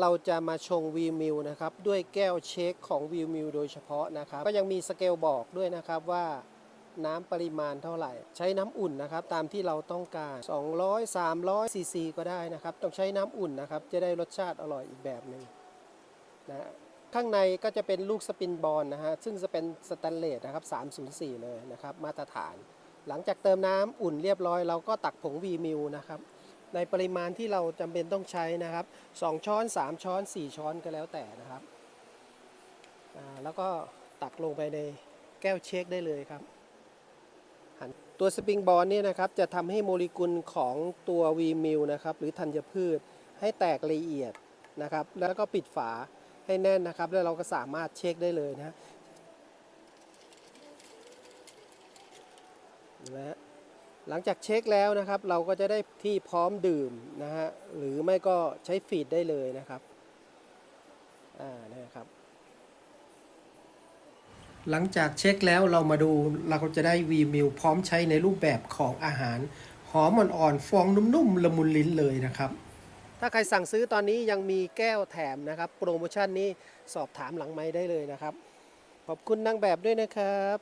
เราจะมาชงวีมิลนะครับด้วยแก้วเช็คของวีมิลโดยเฉพาะนะครับ ก็ยังมีสเกลบอกด้วยนะครับว่าน้ำปริมาณเท่าไหร่ ใช้น้ำอุ่นนะครับตามที่เราต้องการ 200 300ซีซีก็ได้นะครับ ต้องใช้น้ำอุ่นนะครับ จะได้รสชาติอร่อยอีกแบบหนึ่งนะข้างในก็จะเป็นลูกสปินบอลนะฮะซึ่งจะเป็นสแตนเลสนะครับ 304 เลยนะครับ มาตรฐาน หลังจากเติมน้ำอุ่นเรียบร้อย เราก็ตักผงวีมิลนะครับ ในปริมาณที่เราจำเป็นต้องใช้นะครับ 2 ช้อน 3 ช้อน 4 ช้อนก็แล้วแต่นะครับแล้วก็ตักลงไปในแก้วเช็คได้เลยครับ ตัวสปริงบอลเนี่ยนะครับจะทำให้โมเลกุลของตัววีมิลนะครับหรือธัญพืชให้แตกละเอียดนะครับ แล้วก็ปิดฝาให้แน่นนะครับ แล้วเราก็สามารถเช็คได้เลยนะฮะนะ หลังจากเช็คแล้วนะครับ เราก็จะได้ที่พร้อมดื่มนะฮะหรือไม่ก็ใช้ฟีดได้เลยนะครับอ่านะครับ หลังจากเช็คแล้วเรามาดูเราก็จะได้วีมิลพร้อมใช้ในรูปแบบของอาหาร หอมอ่อนๆฟองนุ่มๆละมุนลิ้นเลยนะครับ ถ้าใครสั่งซื้อตอนนี้ยังมีแก้วแถมนะครับ โปรโมชั่นนี้สอบถามหลังไม้ได้เลยนะครับ ขอบคุณนางแบบด้วยนะครับ